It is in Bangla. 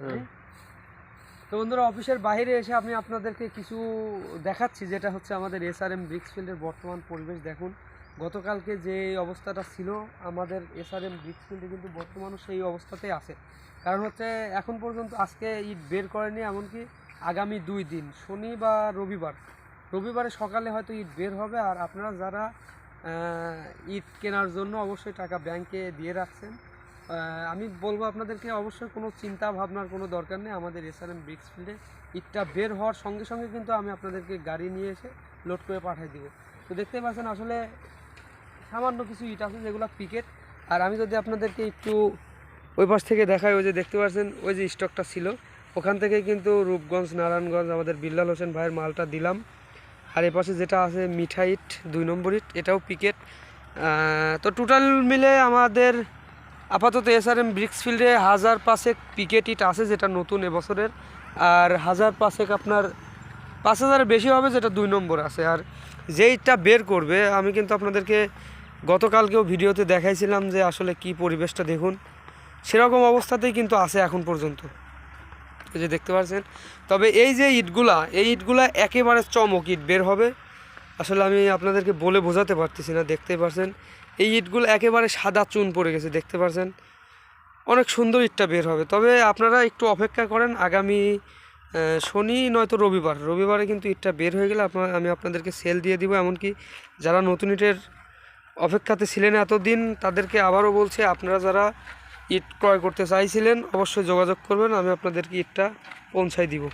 হুম। তো বন্ধুরা, অফিসের বাইরে এসে আমি আপনাদেরকে কিছু দেখাচ্ছি, যেটা হচ্ছে আমাদের এস আর এসআরএম ব্রিক্সফিল্ডের বর্তমান পরিবেশ। দেখুন, গতকালকে যে অবস্থাটা ছিল, আমাদের এস আর এসআরএম ব্রিক্সফিল্ডে কিন্তু বর্তমানও সেই অবস্থাতেই আছে। কারণ হচ্ছে, এখন পর্যন্ত আজকে ইট বের করেনি, এমনকি আগামী দুই দিন, শনি বা রবিবার। রবিবারে সকালে হয়তো ইট বের হবে, আর আপনারা যারা ইট কেনার জন্য অবশ্যই টাকা ব্যাংকে দিয়ে রাখছেন আমি বলব আপনাদেরকে অবশ্যই কোনো চিন্তা ভাবনার কোনো দরকার নেই। আমাদের এসআরএম ব্রিক্স ফিল্ডে ইটটা বের হওয়ার সঙ্গে সঙ্গে কিন্তু আমি আপনাদেরকে গাড়ি নিয়ে এসে লোড করে পাঠিয়ে দিব। তো দেখতে পাচ্ছেন আসলে সামান্য কিছু ইট আছে যেগুলো পিকেট আর আমি যদি আপনাদেরকে একটু ওই পাশ থেকে দেখাই, ওই যে দেখতে পাচ্ছেন, ওই যে স্টকটা ছিল। ওখান থেকে কিন্তু রূপগঞ্জ, নারায়ণগঞ্জ, আমাদের বিল্লাল হোসেন ভাইয়ের মালটা দিলাম। আর এ পাশে যেটা আছে মিঠা ইট, দুই নম্বর ইট, এটাও পিকেট তো টোটাল মিলে আমাদের আপাতত এসআরএম ব্রিক্স ফিল্ডে হাজার পাঁচেক পিকেট ইট আছে, যেটা নতুন এবছরের। আর হাজার পাঁচেক আপনার পাঁচ হাজারের বেশি হবে, যেটা দুই নম্বর আছে। আর যেইটা বের করবে, আমি কিন্তু আপনাদেরকে গতকালকেও ভিডিওতে দেখাইছিলাম যে আসলে কি পরিবেশটা দেখুন। সেরকম অবস্থাতেই কিন্তু আছে এখন পর্যন্ত। এই যে দেখতে পাচ্ছেন? তবে এই যে ইটগুলা, এই ইটগুলা একেবারে চমক ইট বের হবে। আসলে আমি আপনাদেরকে বলে বোঝাতে পারতেছি না দেখতে পারছেন। এই ইটগুলো একেবারে সাদা চুন পড়ে গেছে, দেখতে পারছেন। অনেক সুন্দর ইটটা বের হবে। তবে আপনারা একটু অপেক্ষা করেন, আগামী শনি নয়তো রবিবার। রবিবারে কিন্তু ইটটা বের হয়ে গেলে আপনার, আমি আপনাদেরকে সেল দিয়ে দিব। এমনকি যারা নতুন ইটের অপেক্ষাতে ছিলেন এতদিন, তাদেরকে আবারও বলছি, আপনারা যারা ইট ক্রয় করতে চাইছিলেন, অবশ্যই যোগাযোগ করবেন। আমি আপনাদেরকে ইটটা পৌঁছাই দিব।